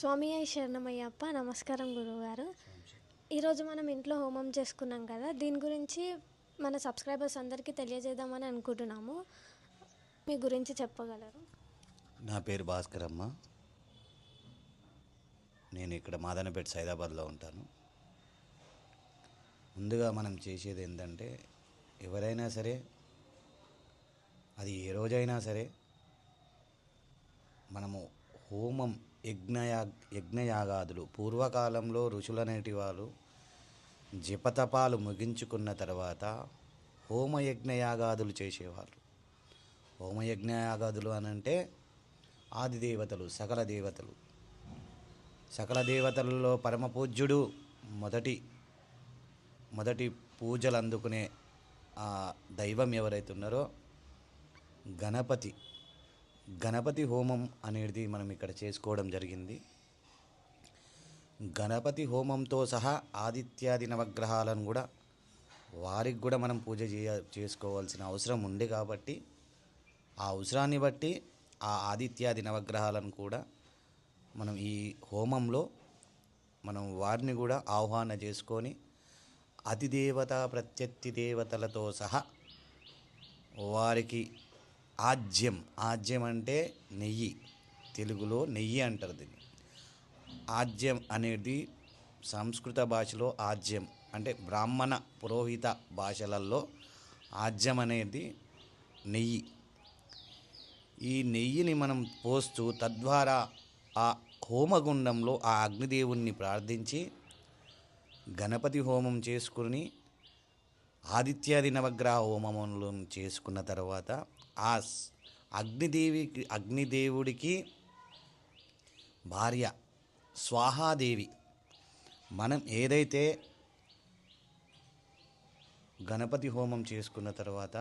స్వామి అయ్య శరణమయ్యప్ప నమస్కారం గురువుగారు. ఈరోజు మనం ఇంట్లో హోమం చేసుకున్నాం కదా దీని గురించి మన సబ్స్క్రైబర్స్ అందరికీ తెలియజేద్దామని అనుకుంటున్నాము. మీ గురించి చెప్పగలరు. నా పేరు భాస్కర్ అమ్మ. నేను ఇక్కడ మాదనపేట సైదాబాద్లో ఉంటాను. ముందుగా మనం చేసేది ఏంటంటే ఎవరైనా సరే అది ఏ రోజైనా సరే మనము హోమం యజ్ఞయా యజ్ఞయాగాదులు. పూర్వకాలంలో ఋషులు వారు జపతపాలు ముగించుకున్న తర్వాత హోమయజ్ఞయాగాదులు చేసేవారు. హోమయజ్ఞయాగాదులు అని అంటే ఆది దేవతలు సకల దేవతలు. సకల దేవతలలో పరమపూజ్యుడు మొదటి మొదటి పూజలు అందుకునే ఆ దైవం ఎవరైతే ఉన్నారో గణపతి. గణపతి హోమం అనేది మనం ఇక్కడ చేసుకోవడం జరిగింది. గణపతి హోమంతో సహా ఆదిత్యాది నవగ్రహాలను కూడా వారికి కూడా మనం పూజ చేయ చేసుకోవాల్సిన అవసరం ఉంది కాబట్టి ఆ అవసరాన్ని బట్టి ఆ ఆదిత్యాది నవగ్రహాలను కూడా మనం ఈ హోమంలో మనం వారిని కూడా ఆహ్వాన చేసుకొని అతిదేవత ప్రత్యర్థి దేవతలతో సహా వారికి ఆజ్యం. ఆజ్యం అంటే నెయ్యి. తెలుగులో నెయ్యి అంటారు దీన్ని. ఆజ్యం అనేది సంస్కృత భాషలో ఆజ్యం. అంటే బ్రాహ్మణ పురోహిత భాషలలో ఆజ్యం అనేది నెయ్యి. ఈ నెయ్యిని మనం పోస్తూ తద్వారా ఆ హోమగుండంలో ఆ అగ్నిదేవుణ్ణి ప్రార్థించి గణపతి హోమం చేసుకుని ఆదిత్యాది నవగ్రహ హోమములను చేసుకున్న తర్వాత ఆ అగ్నిదేవికి అగ్నిదేవుడికి భార్య స్వాహాదేవి. మనం ఏదైతే గణపతి హోమం చేసుకున్న తర్వాత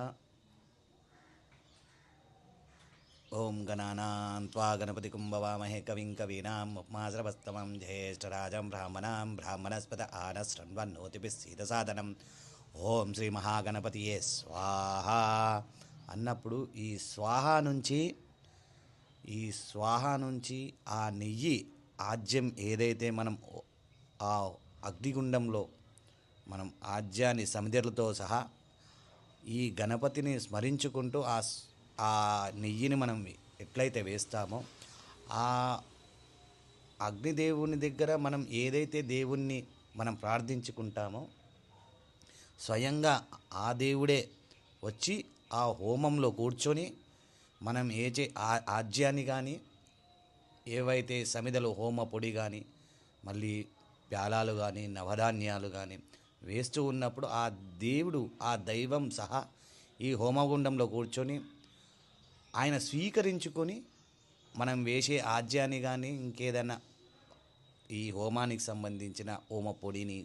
ఓం గణానాం త్వా గణపతి కుంభవామహే కవిం కవీనాం ఉపమాశ్రవస్తమం జ్యేష్ఠరాజం బ్రాహ్మణాం బ్రాహ్మణస్పద ఆనశ్రణ్వన్నోతిపి సీత సాధనం ఓం శ్రీ మహాగణపతియే స్వాహా. అన్నప్పుడు ఈ స్వాహ నుంచి ఈ స్వాహ నుంచి ఆ నెయ్యి ఆజ్యం ఏదైతే మనం ఆ అగ్నిగుండంలో మనం ఆజ్యాన్ని సమిధులతో సహా ఈ గణపతిని స్మరించుకుంటూ ఆ ఆ నెయ్యిని మనం ఎట్లయితే వేస్తామో ఆ అగ్నిదేవుని దగ్గర మనం ఏదైతే దేవుణ్ణి మనం ప్రార్థించుకుంటామో స్వయంగా ఆ దేవుడే వచ్చి ఆ హోమంలో కూర్చొని మనం ఏ చే ఆ- ఆజ్యాన్ని కానీ ఏవైతే సమిదలు హోమ పొడి కానీ మళ్ళీ ప్యాలాలు కానీ నవధాన్యాలు కానీ వేస్తూ ఉన్నప్పుడు ఆ దేవుడు ఆ దైవం సహా ఈ హోమగుండంలో కూర్చొని ఆయన స్వీకరించుకొని మనం వేసే ఆజ్యాన్ని కానీ ఇంకేదైనా ఈ హోమానికి సంబంధించిన హోమ పొడిని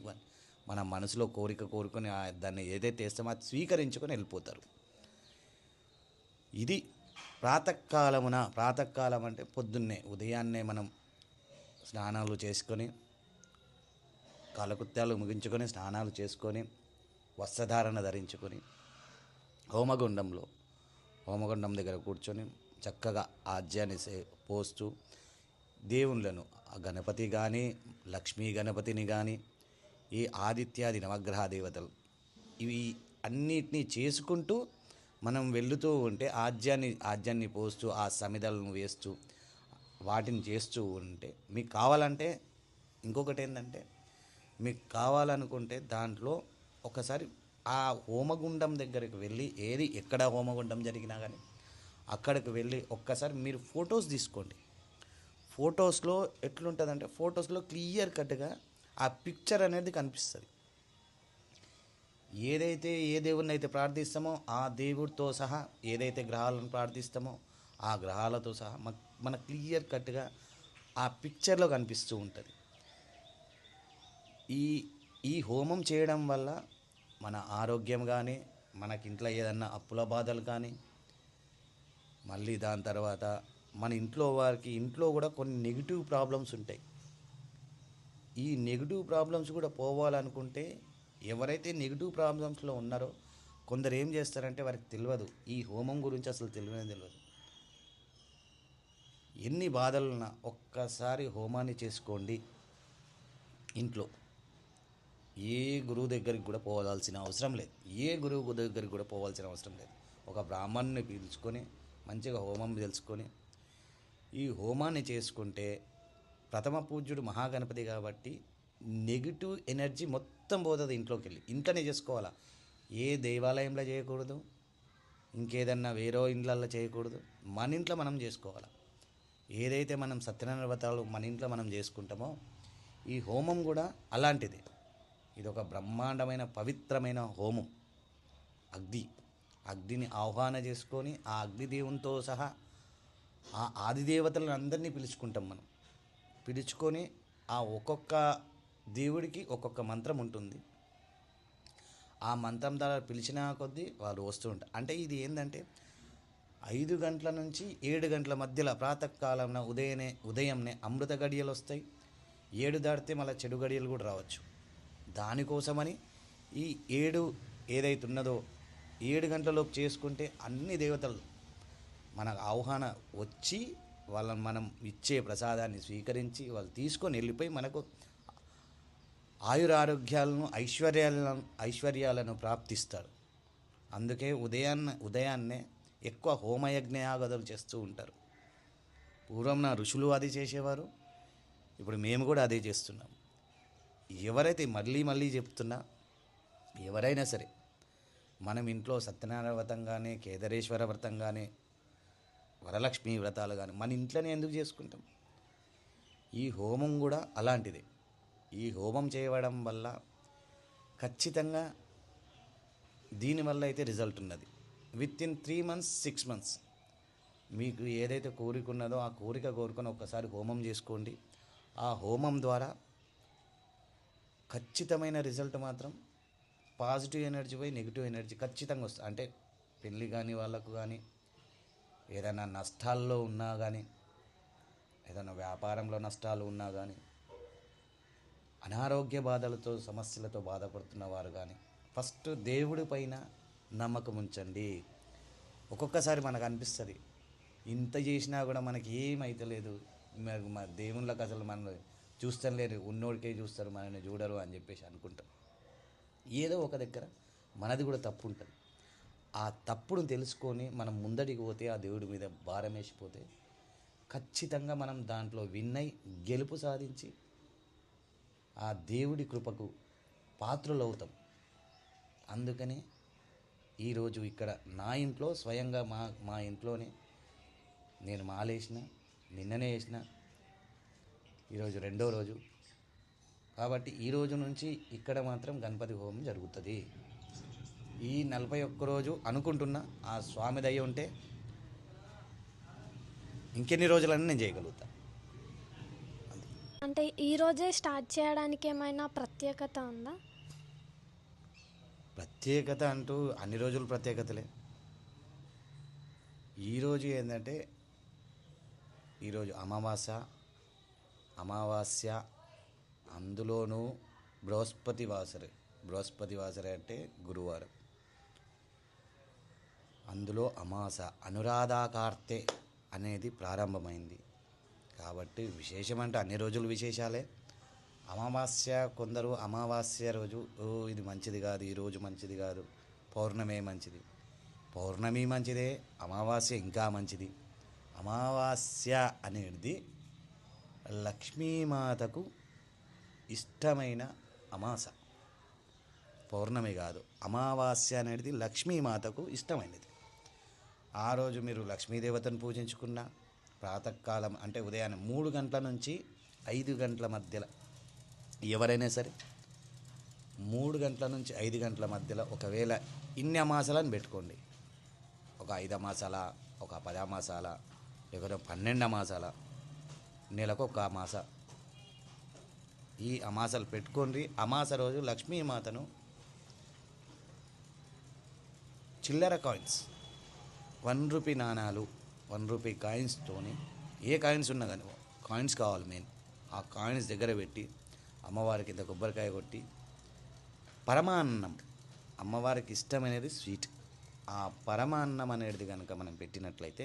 మన మనసులో కోరిక కోరుకొని ఆ దాన్ని ఏదైతే ఇస్తామో అది స్వీకరించుకొని వెళ్ళిపోతారు. ఇది ప్రాతకాలమున ప్రాతకాలం అంటే పొద్దున్నే ఉదయాన్నే మనం స్నానాలు చేసుకొని కాలకృత్యాలు ముగించుకొని స్నానాలు చేసుకొని వస్త్రధారణ ధరించుకొని హోమగుండంలో హోమగుండం దగ్గర కూర్చొని చక్కగా ఆజ్యాన్ని సే- పోస్తూ దేవుళ్ళను ఆ గణపతి కానీ లక్ష్మీ గణపతిని కానీ ఈ ఆదిత్యాది నవగ్రహ దేవతలు ఇవి అన్నిటినీ చేసుకుంటూ మనం వెళ్తూ ఉంటే ఆజ్యాన్ని ఆజ్యాన్ని పోస్తూ ఆ సమిదలను వేస్తూ వాటిని చేస్తూ ఉంటే మీకు కావాలంటే ఇంకొకటి ఏంటంటే మీకు కావాలనుకుంటే దాంట్లో ఒకసారి ఆ హోమగుండం దగ్గరికి వెళ్ళి ఏది ఎక్కడ హోమగుండం జరిగినా కానీ అక్కడికి వెళ్ళి ఒక్కసారి మీరు ఫొటోస్ తీసుకోండి. ఫొటోస్లో ఎట్లుంటుందంటే ఫొటోస్లో క్లియర్ కట్గా ఆ పిక్చర్ అనేది కనిపిస్తుంది. ఏదైతే ఏ దేవుడిని అయితే ప్రార్థిస్తామో ఆ దేవుడితో సహా ఏదైతే గ్రహాలను ప్రార్థిస్తామో ఆ గ్రహాలతో సహా మన మన క్లియర్ కట్గా ఆ పిక్చర్లో కనిపిస్తూ ఉంటుంది. ఈ ఈ హోమం చేయడం వల్ల మన ఆరోగ్యం కానీ మనకి ఇంట్లో ఏదన్నా అప్పుల బాధలు కానీ మళ్ళీ దాని తర్వాత మన ఇంట్లో వారికి ఇంట్లో కూడా కొన్ని నెగిటివ్ ప్రాబ్లమ్స్ ఉంటాయి. ఈ నెగిటివ్ ప్రాబ్లమ్స్ కూడా పోవాలనుకుంటే ఎవరైతే నెగిటివ్ ప్రాబ్లమ్స్లో ఉన్నారో కొందరు ఏం చేస్తారంటే వారికి తెలియదు ఈ హోమం గురించి అసలు తెలియనే తెలియదు ఎన్ని బాధలున్నా ఒక్కసారి హోమాన్ని చేసుకోండి ఇంట్లో. ఏ గురువు దగ్గరికి కూడా పోవాల్సిన అవసరం లేదు. ఏ గురువు దగ్గరికి కూడా పోవాల్సిన అవసరం లేదు. ఒక బ్రాహ్మణ్ణి పిలుచుకొని మంచిగా హోమం తెలుసుకొని ఈ హోమాన్ని చేసుకుంటే ప్రథమ పూజ్యుడు మహాగణపతి కాబట్టి నెగిటివ్ ఎనర్జీ మొత్తం మొత్తం పోతుంది ఇంట్లోకి వెళ్ళి ఇంట్లోనే చేసుకోవాలా? ఏ దేవాలయంలో చేయకూడదు ఇంకేదన్నా వేరే ఇండ్లల్లో చేయకూడదు. మన ఇంట్లో మనం చేసుకోవాలి? ఏదైతే మనం సత్యనారాయణ వ్రతాలు మన ఇంట్లో మనం చేసుకుంటామో ఈ హోమం కూడా అలాంటిదే. ఇది ఒక బ్రహ్మాండమైన పవిత్రమైన హోమం. అగ్ని. అగ్నిని ఆహ్వాన చేసుకొని ఆ అగ్నిదేవునితో సహా ఆ ఆదిదేవతలను అందరినీ పిలుచుకుంటాం మనం. పిలుచుకొని ఆ ఒక్కొక్క దేవుడికి ఒక్కొక్క మంత్రం ఉంటుంది. ఆ మంత్రం ద్వారా పిలిచిన కొద్దీ వాళ్ళు వస్తూ ఉంటారు. అంటే ఇది ఏంటంటే ఐదు గంటల నుంచి ఏడు గంటల మధ్యలో ప్రాతకాలంలో ఉదయనే ఉదయంనే అమృత గడియలు వస్తాయి. ఏడు దాటితే మళ్ళీ చెడు గడియలు కూడా రావచ్చు. దానికోసమని ఈ ఏడు ఏదైతే ఉన్నదో ఏడు గంటలలోపు చేసుకుంటే అన్ని దేవతలు మన ఆహ్వాన వచ్చి వాళ్ళని మనం ఇచ్చే ప్రసాదాన్ని స్వీకరించి వాళ్ళు తీసుకొని వెళ్ళిపోయి మనకు ఆయురారోగ్యాలను ఐశ్వర్యాలను ఐశ్వర్యాలను ప్రాప్తిస్తారు. అందుకే ఉదయాన్న ఉదయాన్నే ఎక్కువ హోమయజ్ఞయాగదులు చేస్తూ ఉంటారు. పూర్వం నా ఋషులు అది చేసేవారు ఇప్పుడు మేము కూడా అదే చేస్తున్నాం. ఎవరైతే మళ్ళీ మళ్ళీ చెప్తున్నా ఎవరైనా సరే మనం ఇంట్లో సత్యనారాయణ వ్రతం కానీ కేదారేశ్వర వ్రతం కానీ వరలక్ష్మి వ్రతాలు కానీ మన ఇంట్లోనే ఎందుకు చేసుకుంటాం? ఈ హోమం కూడా అలాంటిదే. ఈ హోమం చేయడం వల్ల ఖచ్చితంగా దీనివల్ల అయితే రిజల్ట్ ఉన్నది. Within three months six months మీకు ఏదైతే కోరిక ఉన్నదో ఆ కోరిక కోరుకొని ఒక్కసారి హోమం చేసుకోండి. ఆ హోమం ద్వారా ఖచ్చితమైన రిజల్ట్ మాత్రం పాజిటివ్ ఎనర్జీ పోయి నెగిటివ్ ఎనర్జీ ఖచ్చితంగా వస్తుంది. అంటే పెళ్ళి కాని వాళ్ళకు కానీ ఏదైనా నష్టాల్లో ఉన్నా కానీ ఏదైనా వ్యాపారంలో నష్టాలు ఉన్నా కానీ అనారోగ్య బాధలతో సమస్యలతో బాధపడుతున్న వారు కానీ ఫస్ట్ దేవుడి పైన నమ్మకం ఉంచండి. ఒక్కొక్కసారి మనకు అనిపిస్తుంది ఇంత చేసినా కూడా మనకి ఏమైతలేదు మరి మా దేవుళ్ళకి అసలు మనం చూస్తాం లేరు ఉన్నోడికే చూస్తారు మనల్ని చూడరు అని చెప్పేసి అనుకుంటాం. ఏదో ఒక దగ్గర మనది కూడా తప్పు ఉంటుంది. ఆ తప్పును తెలుసుకొని మనం ముందడికి పోతే ఆ దేవుడి మీద భారం వేసిపోతే ఖచ్చితంగా మనం దాంట్లో విన్నై గెలుపు సాధించి ఆ దేవుడి కృపకు పాత్రులవుతాం. అందుకని ఈరోజు ఇక్కడ నా ఇంట్లో స్వయంగా మా మా ఇంట్లోనే నేను మాలేసిన నిన్ననే వేసిన ఈరోజు రెండో రోజు. కాబట్టి ఈ రోజు నుంచి ఇక్కడ మాత్రం గణపతి హోమం జరుగుతుంది. ఈ నలభై ఒక్క రోజు అనుకుంటున్నా ఆ స్వామి దయ ఉంటే ఇంకెన్ని రోజులన్నీ నేను చేయగలుగుతాను అంటే ఈ రోజే స్టార్ట్ చేయడానికి ఏమైనా ప్రత్యేకత ఉందా? ప్రత్యేకత అంటూ అన్ని రోజులు ప్రత్యేకతలే. ఈరోజు ఏంటంటే ఈరోజు అమావాస్య అమావాస్య అందులోనూ బృహస్పతి వాసరే. బృహస్పతి వాసరే అంటే గురువారం. అందులో అమాస అనురాధాకార్తె అనేది ప్రారంభమైంది. కాబట్టి విశేషం అంటే అన్ని రోజులు విశేషాలే. అమావాస్య కొందరు అమావాస్య రోజు ఓ ఇది మంచిది కాదు ఈ రోజు మంచిది కాదు. పౌర్ణమే మంచిది. పౌర్ణమి మంచిదే అమావాస్య ఇంకా మంచిది. అమావాస్య అనేది లక్ష్మీమాతకు ఇష్టమైన అమాస. పౌర్ణమి కాదు అమావాస్య అనేది లక్ష్మీమాతకు ఇష్టమైనది. ఆ రోజు మీరు లక్ష్మీదేవతను పూజించుకున్న ప్రాతకాలం అంటే ఉదయాన్నే మూడు గంటల నుంచి ఐదు గంటల మధ్యలో ఎవరైనా సరే మూడు గంటల నుంచి ఐదు గంటల మధ్యలో ఒకవేళ ఇన్ని అమాసాలను పెట్టుకోండి. ఒక ఐదు అమాసాల ఒక పది అమాసాల లేకపోతే పన్నెండు అమాసాల. నెలకు ఒక అమాస. ఈ అమాసాలు పెట్టుకోండి. అమాస రోజు లక్ష్మీమాతను చిల్లర కాయిన్స్. వన్ రూపీ నాణాలు వన్ రూపీ కాయిన్స్తోని ఏ కాయిన్స్ ఉన్నా కానీ కాయిన్స్ కావాలి మెయిన్. ఆ కాయిన్స్ దగ్గర పెట్టి అమ్మవారికి ఇంత కొబ్బరికాయ కొట్టి పరమాన్నం అమ్మవారికి ఇష్టమైనది స్వీట్. ఆ పరమాన్నం అనేది కనుక మనం పెట్టినట్లయితే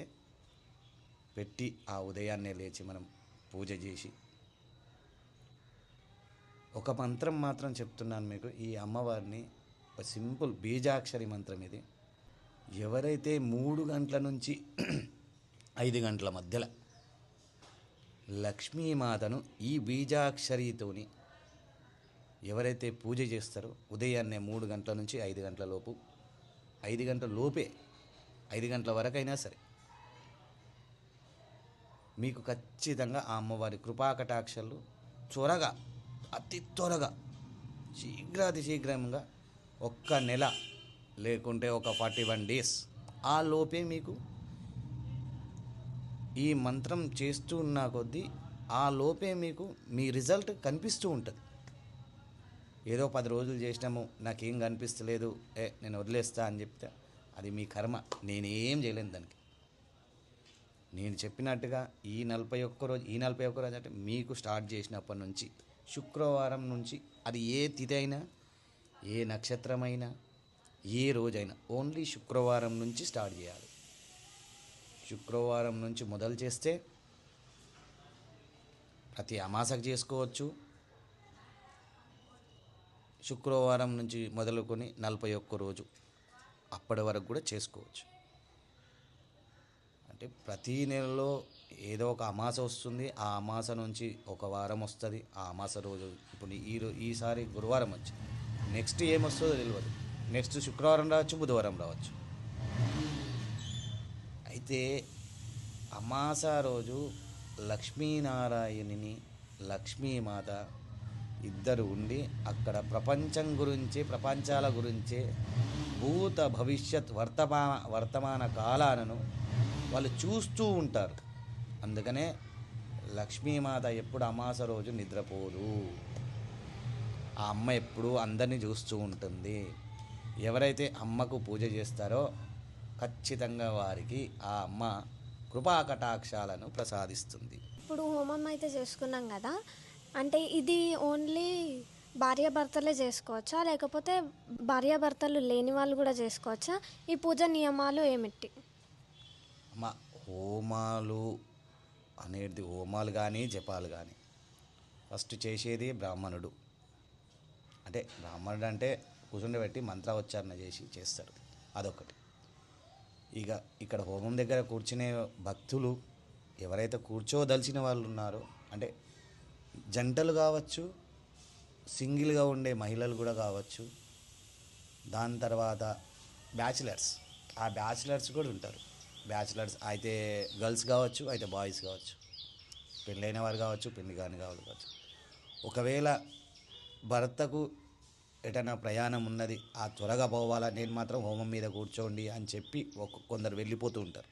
పెట్టి ఆ ఉదయాన్నే లేచి మనం పూజ చేసి ఒక మంత్రం మాత్రం చెప్తున్నాను మీకు ఈ అమ్మవారిని ఒక సింపుల్ బీజాక్షరి మంత్రం ఇది. ఎవరైతే మూడు గంటల నుంచి ఐదు గంటల మధ్యలో. లక్ష్మీమాతను ఈ బీజాక్షరితోని ఎవరైతే పూజ చేస్తారో ఉదయాన్నే మూడు గంటల నుంచి ఐదు గంటల లోపు ఐదు గంటల లోపే ఐదు గంటల వరకైనా సరే మీకు ఖచ్చితంగా ఆ అమ్మవారి కృపాకటాక్షలు త్వరగా అతి త్వరగా శీఘ్రాతి శీఘ్రంగా ఒక్క నెల లేకుంటే ఒక ఫార్టీ వన్ డేస్ ఆ లోపే మీకు ఈ మంత్రం చేస్తూ ఉన్న కొద్దీ ఆ లోపే మీకు మీ రిజల్ట్ కనిపిస్తూ ఉంటుంది. ఏదో పది రోజులు చేసినాము నాకేం కనిపిస్తలేదు ఏ నేను వదిలేస్తా అని చెప్తే అది మీ కర్మ నేనేం చేయలేను దానికి. నేను చెప్పినట్టుగా ఈ నలభై ఒక్క రోజు ఈ నలభై ఒక్క రోజు అంటే మీకు స్టార్ట్ చేసినప్పటి నుంచి శుక్రవారం నుంచి అది ఏ తిథి అయినా ఏ నక్షత్రమైనా ఏ రోజైనా ఓన్లీ శుక్రవారం నుంచి స్టార్ట్ చేయాలి. శుక్రవారం నుంచి మొదలు చేస్తే ప్రతి అమాసకు చేసుకోవచ్చు. శుక్రవారం నుంచి మొదలుకొని నలభై ఒక్క రోజు అప్పటి వరకు కూడా చేసుకోవచ్చు. అంటే ప్రతి నెలలో ఏదో ఒక అమాస వస్తుంది. ఆ అమాస నుంచి ఒక వారం వస్తుంది. ఆ అమాస రోజు ఇప్పుడు ఈ ఈసారి గురువారం వచ్చింది. నెక్స్ట్ ఏమొస్తుందో తెలియదు. నెక్స్ట్ శుక్రవారం రావచ్చు బుధవారం రావచ్చు. అయితే అమాస రోజు లక్ష్మీనారాయణిని లక్ష్మీమాత ఇద్దరు ఉండి అక్కడ ప్రపంచం గురించి ప్రపంచాల గురించే భూత భవిష్యత్ వర్తమాన వర్తమాన కాలాలను వాళ్ళు చూస్తూ ఉంటారు. అందుకనే లక్ష్మీమాత ఎప్పుడు అమాస రోజు నిద్రపోదు. ఆ అమ్మ ఎప్పుడు అందరినీ చూస్తూ ఉంటుంది. ఎవరైతే అమ్మకు పూజ చేస్తారో ఖచ్చితంగా వారికి ఆ అమ్మ కృపాకటాక్షాలను ప్రసాదిస్తుంది. ఇప్పుడు హోమం అయితే చేసుకున్నాం కదా. అంటే ఇది ఓన్లీ భార్యాభర్తలే చేసుకోవచ్చా? లేకపోతే భార్యాభర్తలు లేని వాళ్ళు కూడా చేసుకోవచ్చా? ఈ పూజ నియమాలు ఏమిటి? అమ్మ హోమాలు అనేది హోమాలు కానీ జపాలు కానీ ఫస్ట్ చేసేది బ్రాహ్మణుడు. అంటే బ్రాహ్మణుడు అంటే కూర్చుండబెట్టి మంత్రోచ్చారణ చేసి చేస్తాడు అదొకటి. ఇక ఇక్కడ హోమం దగ్గర కూర్చునే భక్తులు ఎవరైతే కూర్చోదలిచిన వాళ్ళు ఉన్నారో అంటే జంటలు కావచ్చు సింగిల్గా ఉండే మహిళలు కూడా కావచ్చు దాని తర్వాత బ్యాచిలర్స్ ఆ బ్యాచిలర్స్ కూడా ఉంటారు. బ్యాచిలర్స్ అయితే గర్ల్స్ కావచ్చు అయితే బాయ్స్ కావచ్చు పెళ్ళైన వారు కావచ్చు పెళ్ళి కాని కావాలి కావచ్చు. ఒకవేళ భర్తకు ఎటైనా ప్రయాణం ఉన్నది ఆ త్వరగా పోవాలా నేను మాత్రం హోమం మీద కూర్చోండి అని చెప్పి ఒక కొందరు వెళ్ళిపోతూ ఉంటారు.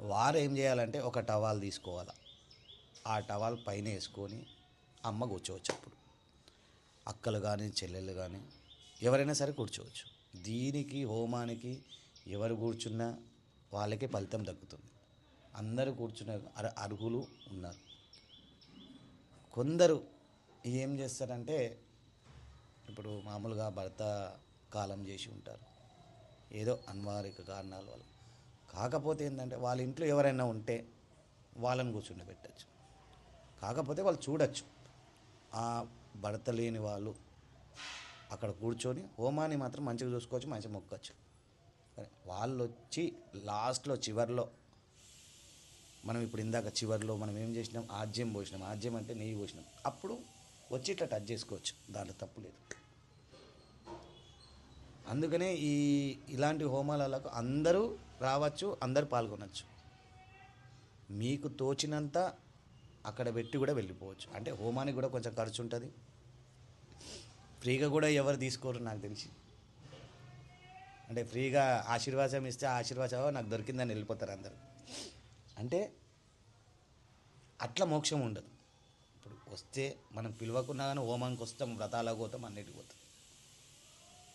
వారు ఏం చేయాలంటే ఒక టవాల్ తీసుకోవాలి. ఆ టవాల్ పైన వేసుకొని అమ్మ కూర్చోవచ్చు అప్పుడు. అక్కలు కానీ చెల్లెళ్ళు కానీ ఎవరైనా సరే కూర్చోవచ్చు. దీనికి హోమానికి ఎవరు కూర్చున్నా వాళ్ళకి ఫలితం దక్కుతుంది. అందరూ కూర్చున్న అర్హులు ఉన్నారు. కొందరు ఏం చేస్తారంటే ఇప్పుడు మామూలుగా భర్త కాలం చేసి ఉంటారు. ఏదో అన్వారిక కారణాల వల్ల. కాకపోతే ఏంటంటే వాళ్ళ ఇంట్లో ఎవరైనా ఉంటే వాళ్ళని కూర్చుని పెట్టచ్చు కాకపోతే వాళ్ళు చూడొచ్చు. ఆ భర్త లేని వాళ్ళు అక్కడ కూర్చొని హోమాన్ని మాత్రం మంచిగా చూసుకోవచ్చు మంచిగా మొక్కొచ్చు వాళ్ళు వచ్చి లాస్ట్లో చివరిలో మనం ఇప్పుడు ఇందాక చివరిలో మనం ఏం చేసినాం? ఆజ్యం పోసినాం. ఆజ్యం అంటే నెయ్యి పోసినాం. అప్పుడు వచ్చి ఇట్లా టచ్ చేసుకోవచ్చు. దాంట్లో తప్పు లేదు. అందుకనే ఈ ఇలాంటి హోమాలకు అందరూ రావచ్చు అందరూ పాల్గొనవచ్చు మీకు తోచినంత అక్కడ పెట్టి కూడా వెళ్ళిపోవచ్చు. అంటే హోమానికి కూడా కొంచెం ఖర్చు ఉంటుంది ఫ్రీగా కూడా ఎవరు తీసుకోరు నాకు తెలిసి. అంటే ఫ్రీగా ఆశీర్వాదం ఇస్తే ఆశీర్వాదం నాకు దొరికిందని వెళ్ళిపోతారు అందరు. అంటే అట్లా మోక్షం ఉండదు. ఇప్పుడు వస్తే మనం పిలవకున్నా కానీ హోమానికి వస్తాం వ్రతాలకు పోతాం అన్నిటికి పోతాం.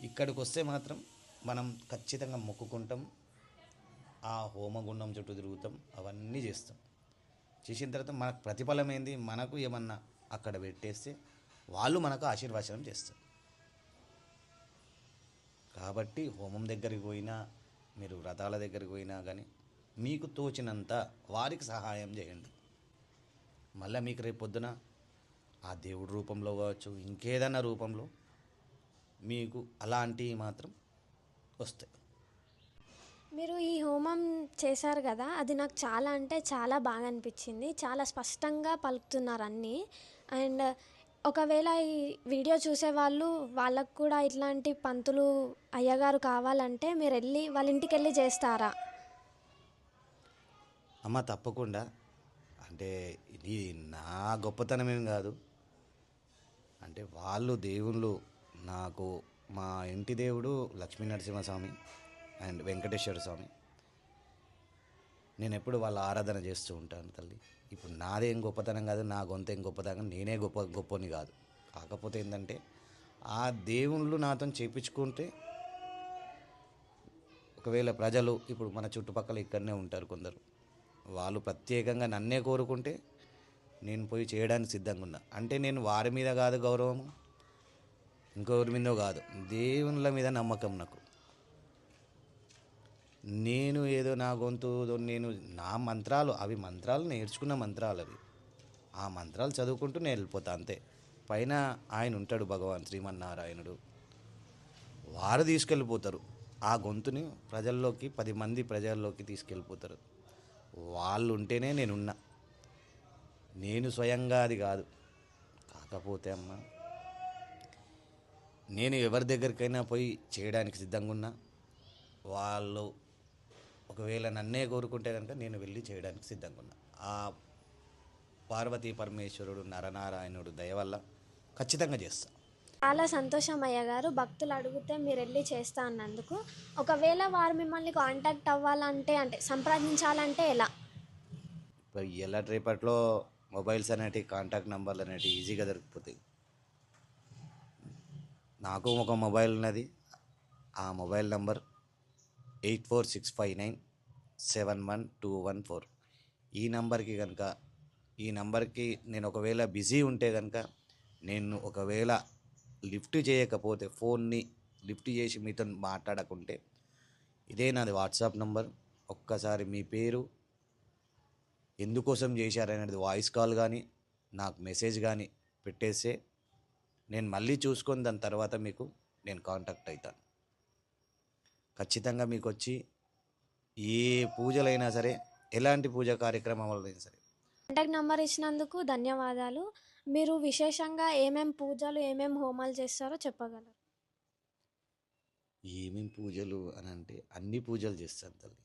ఇక్కడికి వస్తే మాత్రం మనం ఖచ్చితంగా మొక్కుకుంటాం. ఆ హోమగుండం చుట్టూ తిరుగుతాం. అవన్నీ చేస్తాం. చేసిన తర్వాత మనకు ప్రతిఫలం ఏంది? మనకు ఏమన్నా అక్కడ పెట్టేస్తే వాళ్ళు మనకు ఆశీర్వచనం చేస్తారు. కాబట్టి హోమం దగ్గరికి పోయినా మీరు వ్రతాల దగ్గరికి పోయినా కానీ మీకు తోచినంత వారికి సహాయం చేయండి. మళ్ళీ మీకు రేపు పొద్దున ఆ దేవుడి రూపంలో కావచ్చు ఇంకేదన్నా రూపంలో మీకు అలాంటివి మాత్రం వస్తాయి. మీరు ఈ హోమం చేశారు కదా అది నాకు చాలా అంటే చాలా బాగా అనిపించింది. చాలా స్పష్టంగా పలుకుతున్నారు అన్నీ. అండ్ ఒకవేళ ఈ వీడియో చూసే వాళ్ళు వాళ్ళకు కూడా ఇట్లాంటి పంతులు అయ్యగారు కావాలంటే మీరు వెళ్ళి వాళ్ళ ఇంటికి వెళ్ళి చేస్తారా? అమ్మ తప్పకుండా. అంటే ఇది నా గొప్పతనమేం కాదు. అంటే వాళ్ళు దేవుళ్ళు నాకు మా ఇంటి దేవుడు లక్ష్మీ నరసింహస్వామి అండ్ వెంకటేశ్వర స్వామి. నేను ఎప్పుడు వాళ్ళ ఆరాధన చేస్తూ ఉంటాను తల్లి. ఇప్పుడు నాదేం గొప్పతనం కాదు నా గొంత ఏం గొప్పతనం నేనే గొప్ప గొప్పని కాదు. కాకపోతే ఏంటంటే ఆ దేవుళ్ళు నాతో చేపించుకుంటే ఒకవేళ ప్రజలు ఇప్పుడు మన చుట్టుపక్కల ఇక్కడనే ఉంటారు కొందరు. వాళ్ళు ప్రత్యేకంగా నన్నే కోరుకుంటే నేను పోయి చేయడానికి సిద్ధంగా ఉన్నా. అంటే నేను వారి మీద కాదు గౌరవము. ఇంకొకరి మీదో కాదు. దేవుళ్ళ మీద నమ్మకం నాకు. నేను ఏదో నా గొంతు నేను నా మంత్రాలు అవి మంత్రాలు నేర్చుకున్న మంత్రాలు అవి. ఆ మంత్రాలు చదువుకుంటూ నేను వెళ్ళిపోతా అంతే. పైన ఆయన ఉంటాడు భగవాన్ శ్రీమన్నారాయణుడు. వారు తీసుకెళ్ళిపోతారు. ఆ గొంతుని ప్రజల్లోకి పది మంది ప్రజల్లోకి తీసుకెళ్ళిపోతారు. వాళ్ళు ఉంటేనే నేనున్నా. నేను స్వయంగా అది కాదు. కాకపోతే అమ్మ నేను ఎవరి దగ్గరికైనా పోయి చేయడానికి సిద్ధంగా ఉన్నా వాళ్ళు ఒకవేళ నన్నే కోరుకుంటే కనుక నేను వెళ్ళి చేయడానికి సిద్ధంగా ఉన్నా ఆ పార్వతీ పరమేశ్వరుడు నరనారాయణుడు దయ వల్ల ఖచ్చితంగా చేస్తా. చాలా సంతోషం అయ్య గారు. భక్తులు అడిగితే మీరు వెళ్ళి చేస్తా అన్నందుకు. ఒకవేళ వారు మిమ్మల్ని కాంటాక్ట్ అవ్వాలంటే అంటే సంప్రదించాలంటే ఎలా? ఇప్పుడు ఎలా రేపట్లో మొబైల్స్ అనేటివి కాంటాక్ట్ నెంబర్లు అనేటివి ఈజీగా దొరికిపోతాయి. నాకు ఒక మొబైల్ ఉన్నది. ఆ mobile number eight four six five nine seven one two one four. ఈ నంబర్కి కనుక ఈ నంబర్కి నేను ఒకవేళ బిజీ ఉంటే కనుక నేను ఒకవేళ లిఫ్ట్ చేయకపోతే ఫోన్ని లిఫ్ట్ చేసి మీతో మాట్లాడకుంటే ఇదే నాది వాట్సాప్ నంబర్. ఒక్కసారి మీ పేరు ఎందుకోసం చేశారనేది వాయిస్ కాల్ కానీ నాకు మెసేజ్ కానీ పెట్టేస్తే నేను మళ్ళీ చూసుకొని దాని తర్వాత మీకు నేను కాంటాక్ట్ అవుతాను ఖచ్చితంగా మీకు వచ్చి ఏ పూజలైనా సరే ఎలాంటి పూజ కార్యక్రమాలైనా సరే. కాంటాక్ట్ నెంబర్ ఇచ్చినందుకు ధన్యవాదాలు. మీరు విశేషంగా ఏమేం పూజలు ఏమేం హోమాలు చేస్తారో చెప్పగలరు. ఏమేం పూజలు అని అంటే అన్ని పూజలు చేస్తాను తల్లి.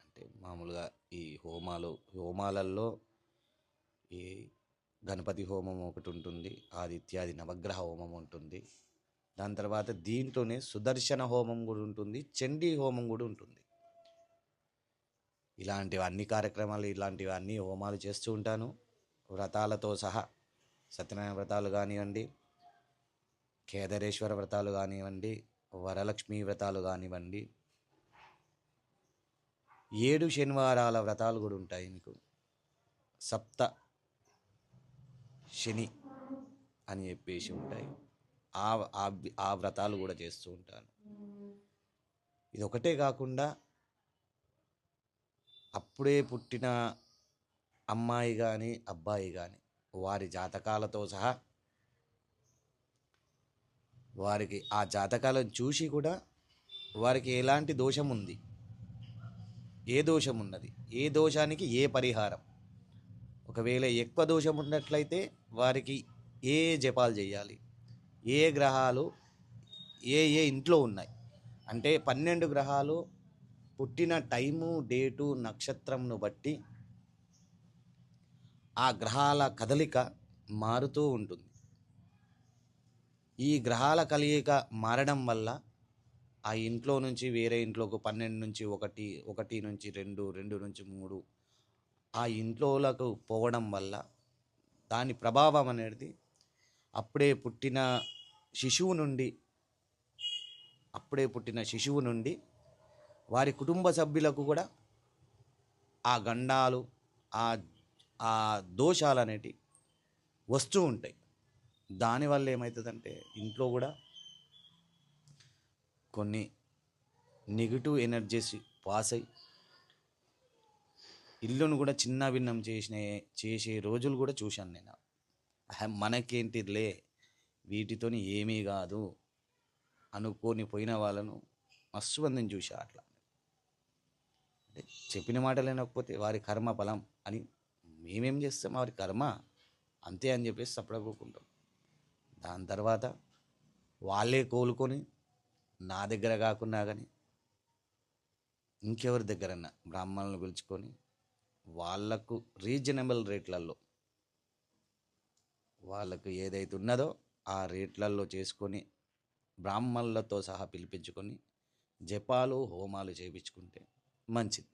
అంటే మామూలుగా ఈ హోమాలు హోమాలలో ఈ గణపతి హోమం ఒకటి ఉంటుంది ఆదిత్యాది నవగ్రహ హోమం ఉంటుంది. దాని తర్వాత దీంట్లోనే సుదర్శన హోమం కూడా ఉంటుంది చండీ హోమం కూడా ఉంటుంది. ఇలాంటివి అన్ని కార్యక్రమాలు ఇలాంటివి అన్ని హోమాలు చేస్తూ ఉంటాను. వ్రతాలతో సహా సత్యనారాయణ వ్రతాలు కానివ్వండి కేదారేశ్వర వ్రతాలు కానివ్వండి వరలక్ష్మి వ్రతాలు కానివ్వండి ఏడు శనివారాల వ్రతాలు కూడా ఉంటాయి మీకు. సప్త శని అని చెప్పేసి ఉంటాయి. ఆ ఆ- వ్రతాలు కూడా చేస్తూ ఉంటాను. ఇది ఒకటే కాకుండా అప్పుడే పుట్టిన అమ్మాయి కానీ అబ్బాయి కానీ వారి జాతకాలతో సహా వారికి ఆ జాతకాలను చూసి కూడా వారికి ఎలాంటి దోషం ఉంది ఏ దోషం ఉన్నది ఏ దోషానికి ఏ పరిహారం? ఒకవేళ ఎక్కువ దోషం ఉన్నట్లయితే వారికి ఏ జపాలు చేయాలి? ఏ గ్రహాలు ఏ ఏ ఇంట్లో ఉన్నాయి? అంటే పన్నెండు గ్రహాలు పుట్టిన టైము డేటు నక్షత్రంను బట్టి ఆ గ్రహాల కదలిక మారుతూ ఉంటుంది. ఈ గ్రహాల కలయిక మారడం వల్ల ఆ ఇంట్లో నుంచి వేరే ఇంట్లోకి పన్నెండు నుంచి ఒకటి ఒకటి నుంచి రెండు రెండు నుంచి మూడు ఆ ఇంట్లోలకు పోవడం వల్ల దాని ప్రభావం అనేది అప్పుడే పుట్టిన శిశువు నుండి అప్పుడే పుట్టిన శిశువు నుండి వారి కుటుంబ సభ్యులకు కూడా ఆ గండాలు ఆ ఆ దోషాలు అనేటివి వస్తూ ఉంటాయి. దానివల్ల ఏమవుతుందంటే ఇంట్లో కూడా కొన్ని నెగిటివ్ ఎనర్జీస్ పాస్ అయ్యి ఇల్లును కూడా చిన్న భిన్నం చేసిన చేసే రోజులు కూడా చూశాను నేను. మనకేంటిలే వీటితోని ఏమీ కాదు. అనుకోని పోయిన వాళ్ళను మస్తు మందిని చూసా అట్లా. అంటే చెప్పిన మాట లేనకపోతే వారి కర్మ ఫలం అని మేమేం చేస్తాం? వారి కర్మ అంతే అని చెప్పేసి సపడకోకుంటాం దాని తర్వాత వాళ్ళే కోలుకొని నా దగ్గర కాకున్నా కానీ ఇంకెవరి దగ్గరన్నా బ్రాహ్మణులను పిలుచుకొని వాళ్ళకు రీజనబుల్ రేట్లలో వాళ్ళకు ఏదైతే ఉన్నదో ఆ రేట్లలో చేసుకొని బ్రాహ్మణులతో సహా పిలిపించుకొని జపాలు హోమాలు చేయించుకుంటే మంచిది.